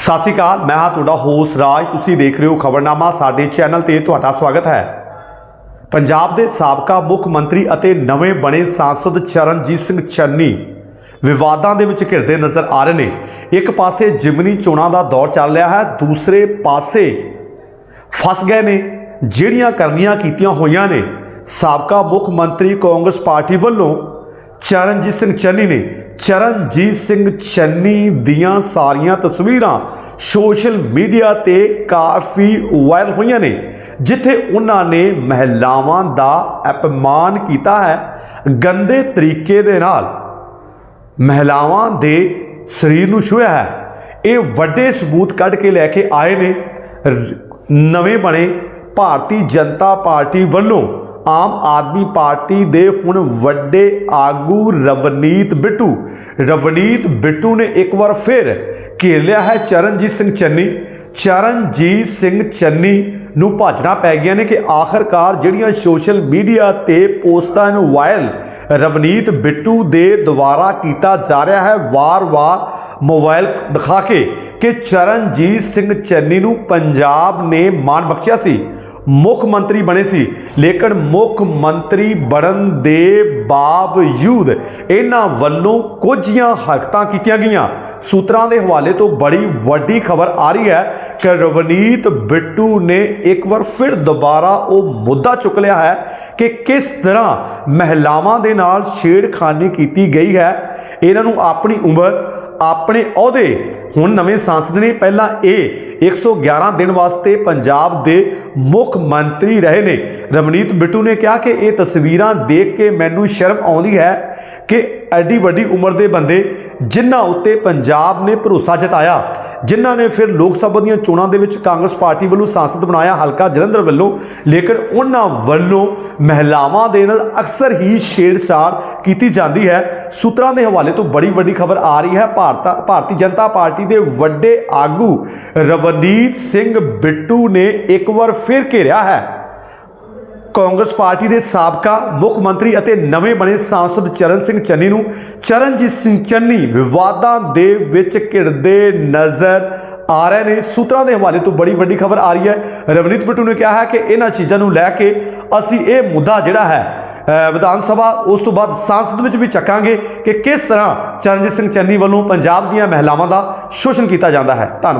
ਸਤਿ ਸ਼੍ਰੀ ਅਕਾਲ, ਮੈਂ ਹਾਂ ਤੁਹਾਡਾ ਹੋਸ ਰਾਜ। ਤੁਸੀਂ ਦੇਖ ਰਹੇ ਹੋ ਖਬਰਨਾਮਾ, ਸਾਡੇ ਚੈਨਲ ਤੇ ਤੁਹਾਡਾ ਸਵਾਗਤ ਹੈ। ਪੰਜਾਬ ਦੇ ਸਾਬਕਾ ਮੁੱਖ ਮੰਤਰੀ ਅਤੇ ਨਵੇਂ ਬਣੇ ਸਾਂਸਦ ਚਰਨਜੀਤ ਸਿੰਘ ਚੰਨੀ ਵਿਵਾਦਾਂ ਦੇ ਵਿੱਚ ਘਿਰਦੇ ਨਜ਼ਰ ਆ ਰਹੇ ਨੇ। ਇੱਕ ਪਾਸੇ ਜਿਮਨੀ ਚੋਣਾਂ ਦਾ ਦੌਰ ਚੱਲ ਰਿਹਾ ਹੈ, ਦੂਸਰੇ ਪਾਸੇ ਫਸ ਗਏ ਨੇ। ਜਿਹੜੀਆਂ ਕਰਨੀਆਂ ਕੀਤੀਆਂ ਹੋਈਆਂ ਨੇ, ਸਾਬਕਾ ਮੁੱਖ ਮੰਤਰੀ ਕਾਂਗਰਸ ਪਾਰਟੀ ਵੱਲੋਂ ਚਰਨਜੀਤ ਸਿੰਘ ਚੰਨੀ ਨੇ ਚਰਨਜੀਤ ਸਿੰਘ ਚੰਨੀ ਦੀਆਂ ਸਾਰੀਆਂ ਤਸਵੀਰਾਂ ਸੋਸ਼ਲ ਮੀਡੀਆ ਤੇ ਕਾਫੀ ਵਾਇਰਲ ਹੋਈਆਂ ਨੇ, ਜਿੱਥੇ ਉਹਨਾਂ ਨੇ ਮਹਿਲਾਵਾਂ ਦਾ ਅਪਮਾਨ ਕੀਤਾ ਹੈ ਗੰਦੇ ਤਰੀਕੇ ਦੇ ਨਾਲ। ਮਹਿਲਾਵਾਂ ਦੇ ਸਰੀਰ ਨੂੰ ਛੂਹਿਆ ਹੈ। ਇਹ ਵੱਡੇ ਸਬੂਤ ਕੱਢ ਕੇ ਲੈ ਕੇ ਆਏ ਨੇ। ਨਵੇਂ ਬਣੇ ਭਾਰਤੀ ਜਨਤਾ ਪਾਰਟੀ ਵੱਲੋਂ ਆਮ ਆਦਮੀ ਪਾਰਟੀ ਦੇ ਹੁਣ ਵੱਡੇ ਆਗੂ ਰਵਨੀਤ ਬਿੱਟੂ। ਰਵਨੀਤ ਬਿੱਟੂ ਨੇ ਇੱਕ ਵਾਰ ਫਿਰ ਘੇਰ ਲਿਆ ਹੈ ਚਰਨਜੀਤ ਸਿੰਘ ਚੰਨੀ। ਚਰਨਜੀਤ ਸਿੰਘ ਚੰਨੀ ਨੂੰ ਭਾਜਣਾ ਪੈ ਗਿਆ ਨੇ ਕਿ ਆਖਰਕਾਰ ਜਿਹੜੀਆਂ ਸੋਸ਼ਲ ਮੀਡੀਆ ਤੇ ਪੋਸਟਾਂ ਨੂੰ ਵਾਇਰਲ ਰਵਨੀਤ ਬਿੱਟੂ ਦੇ ਦੁਆਰਾ ਕੀਤਾ ਜਾ ਰਿਹਾ ਹੈ, ਵਾਰ-ਵਾਰ ਮੋਬਾਈਲ ਦਿਖਾ ਕੇ ਕਿ ਚਰਨਜੀਤ ਸਿੰਘ ਚੰਨੀ ਨੂੰ ਪੰਜਾਬ ਨੇ ਮਾਣ ਬਖਸ਼ਿਆ ਸੀ। ਮੁੱਖ ਮੰਤਰੀ ਬਣੇ ਸੀ, ਲੇਕਿਨ ਮੁੱਖ ਮੰਤਰੀ ਬਣਨ ਦੇ ਬਾਵਜੂਦ ਇਹਨਾਂ ਵੱਲੋਂ ਕੁਝੀਆਂ ਹਰਕਤਾਂ ਕੀਤੀਆਂ ਗਈਆਂ। ਸੂਤਰਾਂ ਦੇ ਹਵਾਲੇ ਤੋਂ ਬੜੀ ਵੱਡੀ ਖਬਰ ਆ ਰਹੀ ਹੈ ਕਿ ਰਵਨੀਤ ਬਿੱਟੂ ਨੇ ਇੱਕ ਵਾਰ ਫਿਰ ਦੁਬਾਰਾ ਉਹ ਮੁੱਦਾ ਚੁੱਕ ਲਿਆ ਹੈ ਕਿ ਕਿਸ ਤਰ੍ਹਾਂ ਮਹਿਲਾਵਾਂ ਦੇ ਨਾਲ ਛੇੜਖਾਨੀ ਕੀਤੀ ਗਈ ਹੈ। ਇਹਨਾਂ ਨੂੰ ਆਪਣੀ ਉਮਰ ਆਪਣੇ ਅਹੁਦੇ। ਹੁਣ ਨਵੇਂ ਸੰਸਦ ਨੇ ਪਹਿਲਾਂ ਇਹ 111 ਦਿਨ ਵਾਸਤੇ ਪੰਜਾਬ ਦੇ ਮੁੱਖ ਮੰਤਰੀ ਰਹੇ ਨੇ। ਰਵਨੀਤ ਬਿੱਟੂ ਨੇ ਕਿਹਾ ਕਿ ਇਹ ਤਸਵੀਰਾਂ ਦੇਖ ਕੇ ਮੈਨੂੰ ਸ਼ਰਮ ਆਉਂਦੀ ਹੈ ਕਿ ਐਡੀ ਵੱਡੀ ਉਮਰ ਦੇ ਬੰਦੇ ਜਿਨ੍ਹਾਂ ਉੱਤੇ ਪੰਜਾਬ ਨੇ ਭਰੋਸਾ ਜਤਾਇਆ, ਜਿਨ੍ਹਾਂ ਨੇ ਫਿਰ ਲੋਕ ਸਭਾ ਦੀਆਂ ਚੋਣਾਂ ਦੇ ਵਿੱਚ ਕਾਂਗਰਸ ਪਾਰਟੀ ਵੱਲੋਂ ਸੰਸਦ ਬਣਾਇਆ ਹਲਕਾ ਜਲੰਧਰ ਵੱਲੋਂ, ਲੇਕਿਨ ਉਹਨਾਂ ਵੱਲੋਂ ਮਹਿਲਾਵਾਂ ਦੇ ਨਾਲ ਅਕਸਰ ਹੀ ਛੇੜਛਾੜ ਕੀਤੀ ਜਾਂਦੀ ਹੈ। ਸੂਤਰਾਂ ਦੇ ਹਵਾਲੇ ਤੋਂ ਬੜੀ ਵੱਡੀ ਖਬਰ ਆ ਰਹੀ ਹੈ। ਭਾਰਤ ਭਾਰਤੀ ਜਨਤਾ ਪਾਰਟੀ ਦੇ ਵੱਡੇ ਆਗੂ ਰਵ ਰਵਨੀਤ ਸਿੰਘ ਬਿੱਟੂ ਨੇ ਇੱਕ ਵਾਰ ਫਿਰ ਘੇਰਿਆ ਹੈ। ਕਾਂਗਰਸ ਪਾਰਟੀ ਦੇ ਸਾਬਕਾ ਮੁੱਖ ਮੰਤਰੀ ਅਤੇ ਨਵੇਂ ਬਣੇ ਸਾਂਸਦ ਚਰਨ ਸਿੰਘ ਚੰਨੀ ਨੂੰ ਚਰਨਜੀਤ ਸਿੰਘ ਚੰਨੀ ਵਿਵਾਦਾਂ ਦੇ ਵਿੱਚ ਘਿਰਦੇ ਨਜ਼ਰ ਆ ਰਹੇ ਨੇ। ਸੂਤਰਾਂ ਦੇ ਹਵਾਲੇ ਤੋਂ ਬੜੀ ਵੱਡੀ ਖਬਰ ਆ ਰਹੀ ਹੈ। ਰਵਨੀਤ ਬਿੱਟੂ ਨੇ ਕਿਹਾ ਹੈ ਕਿ ਇਹਨਾਂ ਚੀਜ਼ਾਂ ਨੂੰ ਲੈ ਕੇ ਅਸੀਂ ਇਹ ਮੁੱਦਾ ਜਿਹੜਾ ਹੈ ਵਿਧਾਨ ਸਭਾ ਉਸ ਤੋਂ ਬਾਅਦ ਸੰਸਦ ਵਿੱਚ ਵੀ ਚੱਕਾਂਗੇ ਕਿ ਕਿਸ ਤਰ੍ਹਾਂ ਚਰਨਜੀਤ ਸਿੰਘ ਚੰਨੀ ਵੱਲੋਂ ਪੰਜਾਬ ਦੀਆਂ ਮਹਿਲਾਵਾਂ ਦਾ ਸ਼ੋਸ਼ਣ ਕੀਤਾ ਜਾਂਦਾ ਹੈ। ਧੰਨਵਾਦ।